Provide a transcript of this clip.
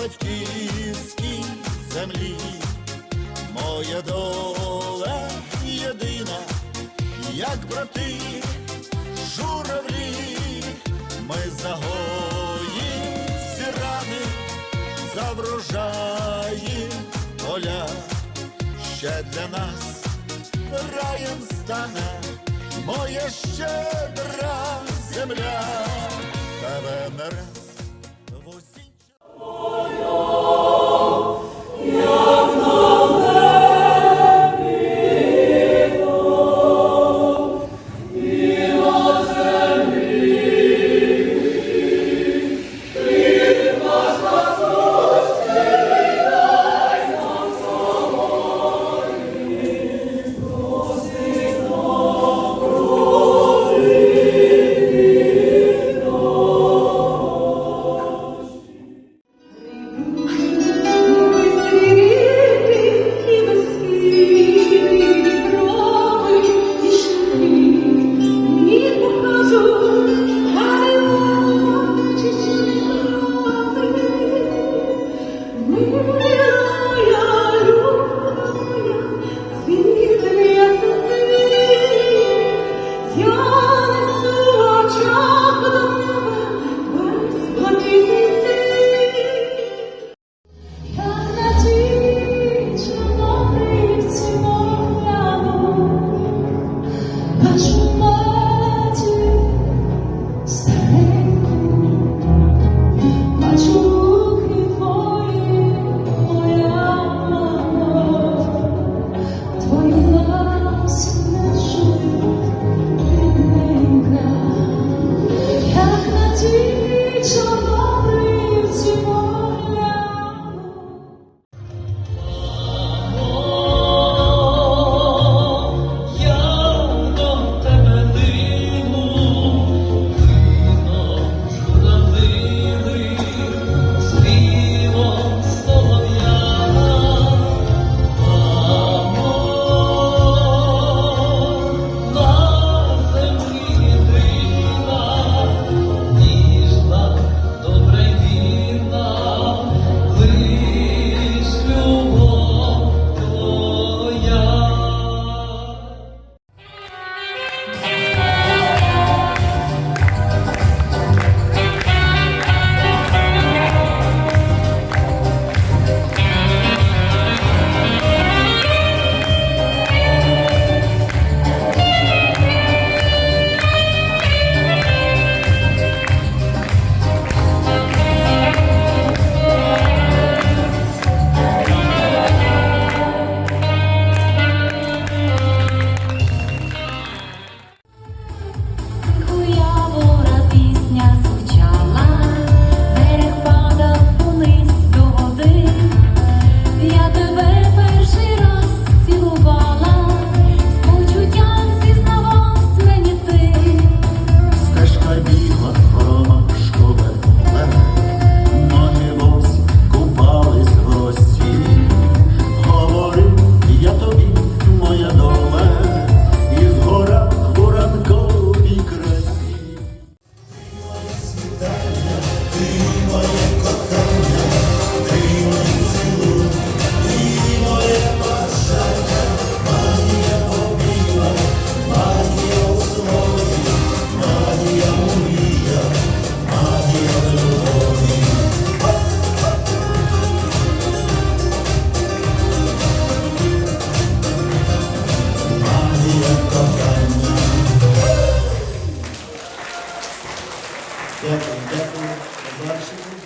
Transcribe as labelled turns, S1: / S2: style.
S1: батьківській землі, моя доля єдина, як брати, журавлі, ми загоїм всі рани, заврожаєм поля, ще для нас раєм стане моє ще.
S2: Décimo, décimo, exótico.